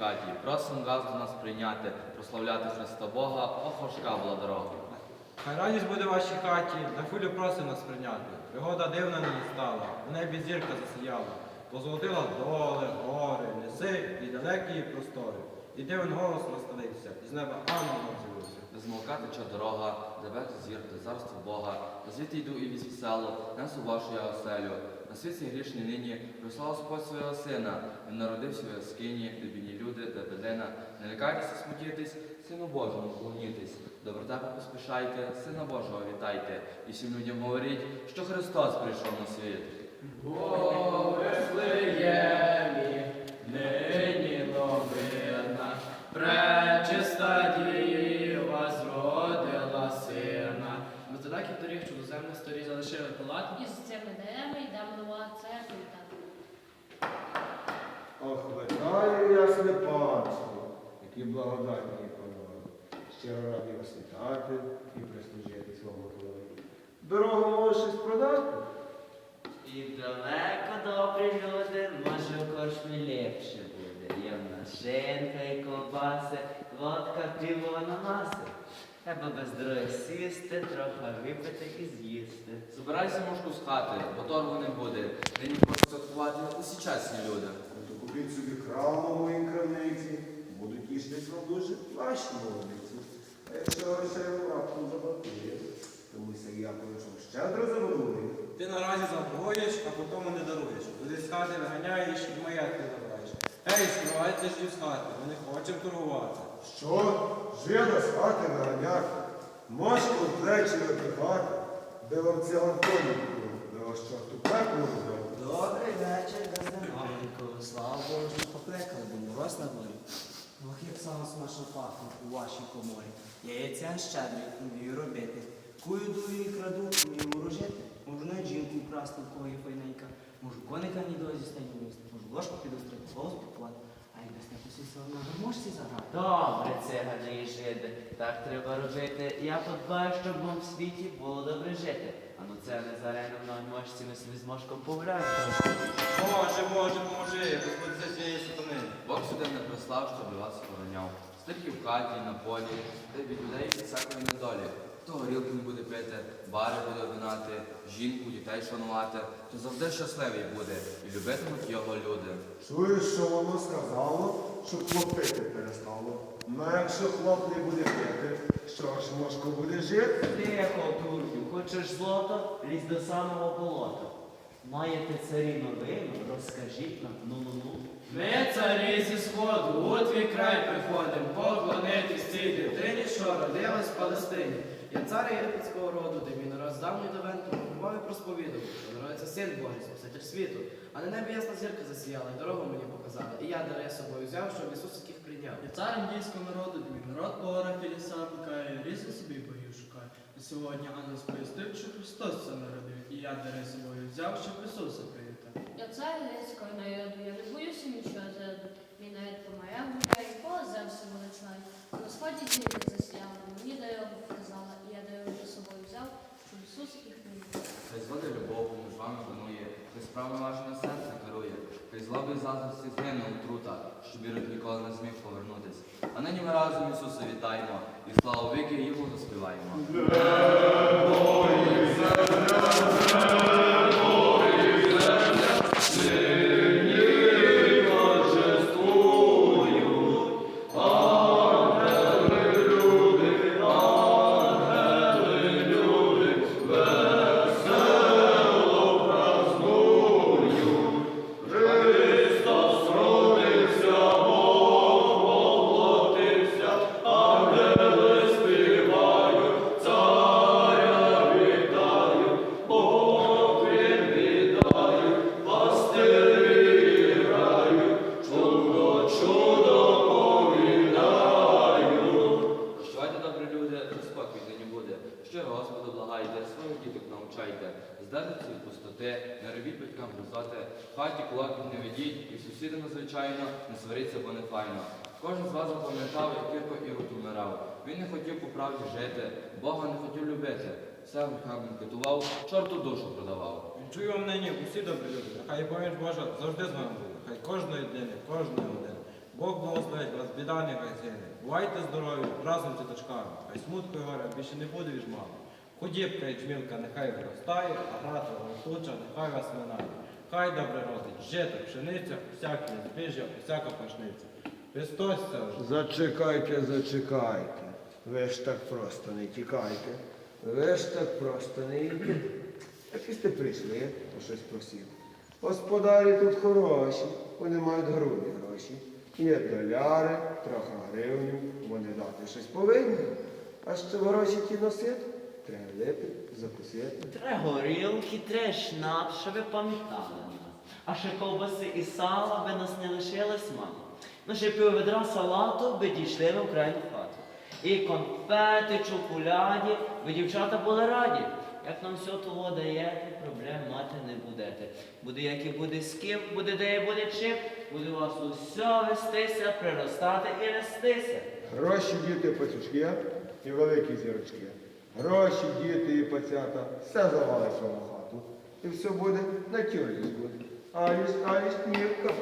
хаті. Просимо вас до нас прийняти, прославляти Христа Бога, ох, важка була дорога. Хай радість буде в вашій хаті, на хвилю просимо нас прийняти. Пригода дивна нині стала, в небі зірка засіяла, позолотила доли, гори, ліси і далекі простори. І дивен голос наставився, і з неба ангел з'явився. Без молока тече дорога, де вето зірте, царство Бога. На світ йду і віз весело, несу вашу я оселю. На світі грішні нині прислав Господь свого сина. Він народився в яскині, де люди, де бедина. Не лякайтеся, смутітись, Сину Божому вклонітись. Доброта поспішайте, Сина Божого вітайте. І всім людям говоріть, що Христос прийшов на світ. О, Вифлеємі, сторі залишили палат. І з цими деревами йдемо до церкви вітати. Ох, вітаю ясне панство, які благодатні панове. Щиро радий вас вітати і прислужити свого голові. Дорогу можеш щось продати? І далеко добрі люди, може в корчмі ліпше буде. Є в нас шинка і ковбаси, водка, пиво, ананаси. Треба без дороги сісти, трохи випити і з'їсти. Забирайся мошку з хати, бо торгу не буде. Нині хочуть святкувати усі чесні люди. То купіть собі крам на моїй крамниці, будуть тішитись вам дуже ваші молодиці. А якщо грошей раптом забакує, тому Яковлевич вам щедро забудує. Ти наразі забоїш, а потім не даруєш. Люди з хати виганяєш і маєтки забираєш. Ей, скривайте ж з хати, ми не хочемо торгувати. Що? Жида з хати наганяти, мошку в плечі випихати, де вам це Антоні купив, де вас чорту пекло вдав. Добрий вечір, бездомовенько. Слава Богу, що покликали, бо мороз на дворі. Ох, як саме смачно пахне у вашій коморі. Яйця щедрі, вмію робити. Кую дую і краду, вмію ворожити. Можу навіть жінку вкрасти, в кого є файненька. Можу коника ні дозі вести. Можу ложку підострити, голос підклад. А як десь посівся на гармошці заграти. Добре, цигани і жиди. Так треба робити. Я подбаю, щоб вам в світі було добре жити. А ну це не зарено на гармошці, ми собі з мошком погуляємо. Боже, Боже, поможи, Господи, за цієї сатани. Бог сюди не прислав, щоб вас охороняв. Стихи в хаті, на полі, де від людей всякої недолі. Хто горілки не буде пити, бари буде винати, жінку, дітей шанувати, то завжди щасливий буде і любитимуть його люди. Чуєш, що воно сказало, щоб хлоп пити перестало. Ну якщо хлоп не буде пити, що ж мошко буде жити? Тихо, дурню, хочеш злото, лізь до самого болота. Маєте царі новину, розкажіть нам, ну-ну-ну. Ми царі зі сходу, у твій край приходим, поклонитись цій дитині, що родилась в Палестині. Я цар єгипетського роду, де мій народ з давньої давен промовив і просповідав, що народиться син Божий, Спаситель світу. А на небі ясна зірка засіяла, і дорогу мені показала. І я дари з собою взяв, щоб Ісус яких прийняв. Я цар індійського народу, де мій народ по горах і лісах плекає, різно собі богів шукає. І сьогодні ангел сповістив, що Христос це народив, і я дари собою взяв, щоб Ісуса привітати. Я цар грецького народу, я не боюся нічого зараду. Мій навіть по морях гуляє, і поле земси величає. А на сході зірка засіяла, мені дорогу показала, і я дорогу за собою взяв, щоб Ісус їх прийняв. Хай злоди любов між вами панує, хай справа ваше серце керує, хай й і заздрості згине отрута, щоб вірок ніколи не зміг повернутись. А нині ми разом Ісуса вітаємо, і славу віки Його заспіваємо. Здатися пустоти, не робіть батькам гризоти, в хаті кулаків не ведіть, і сусідами, звичайно, не сваріться, бо не файно. Кожен з вас запам'ятав, як Кірко Ірод умирав. Він не хотів по правді жити, Бога не хотів любити. Все він катував, чорту душу продавав. Чую вам нині усі добрі люди, нехай поміч Божа завжди з вами буде, хай кожної днини, кожної години. Бог благословить вас, біда не гайзине. Бувайте здорові, разом з діточками. Хай смутку і горя більше не буде від жмали. Худібка і нехай виростає, а грата летуча нехай вас минає. Хай добре родить, жито, пшениця, всяке збіжжя, всяка пашниця. Христос це. Зачекайте, зачекайте. Ви ж так просто не тікайте. Ви ж так просто не йдете. Таки сте прийшли, то щось просили. Господарі тут хороші, вони мають грубі гроші. Є доляри, трохи гривню, вони дати щось повинні. А щоб гроші ті носити, треба випити, закусити. Тре горілки, тре шнап, що ви пам'ятали нас. А ще ковбаси і сала би нас не лишилось мало. Ну ще пів ведра салату би дійшли ми в крайню хату. І конфети, чоколяді, ви дівчата були раді. Як нам все того даєте, проблем мати не будете. Буде як і буде скіп, буде де і буде чим, буде у вас усе вестися, приростати і нестися. Гроші діти пацючки і великі зірочки. Гроші діти і пацята, все завалить свою хату. І все буде на буде. Аліс, аліс, мірка.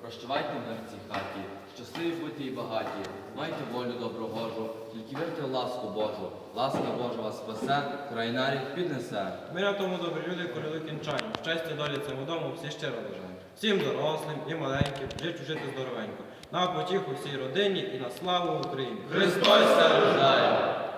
Прощавайте ми в цій хаті, щасливі будьте і багаті, майте волю доброгожу, тільки вірте в ласку Божу. Ласка Божа вас спасе, край нарід піднесе. Ми на тому добрі люди корили кінчання. Щастя долі цьому дому всі щиро бажаємо. Всім дорослим і маленьким, жити жити здоровенько. На потіху всій родині і на славу Україні. Христос! рождає!